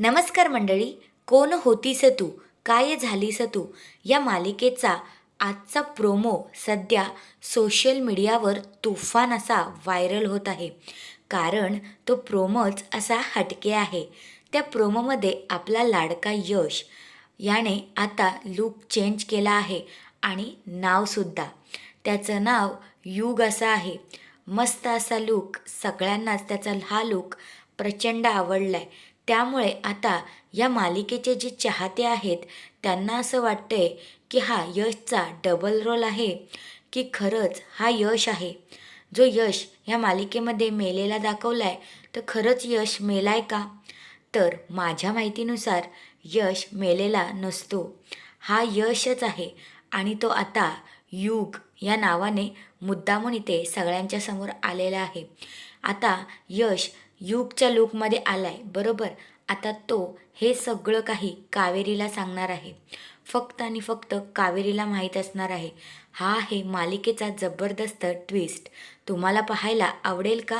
नमस्कार मंडळी कोण होतीस तू? काय झालीस तू? या मालिकेचा आजचा प्रोमो सध्या सोशल मीडियावर तुफान असा व्हायरल होत आहे. कारण तो प्रोमोच असा हटके आहे. त्या प्रोमोमध्ये आपला लाडका यश याने आता लूक चेंज केला आहे आणि नावसुद्धा त्याचं नाव युग असं आहे. मस्त असा लूक सगळ्यांनाच त्याचा हा लूक प्रचंड आवडला आहे त्यामुळे आता या मालिकेचे जे चाहते आहेत त्यांना असं वाटतंय की हा यशचा डबल रोल आहे की खरंच हा यश आहे. जो यश ह्या मालिकेमध्ये मेलेला दाखवला आहे तर खरंच यश मेलाय का? तर माझ्या माहितीनुसार यश मेलेला नसतो. हा यशच आहे आणि तो आता युग या नावाने मुद्दामून इथे सगळ्यांच्या समोर आलेला आहे. आता यश युगच्या लूकमध्ये आला आहे बरोबर? आता तो हे सगळं काही कावेरीला सांगणार आहे. फक्त आणि फक्त कावेरीला माहीत असणार आहे. हा आहे मालिकेचा जबरदस्त ट्विस्ट तुम्हाला पाहायला आवडेल का?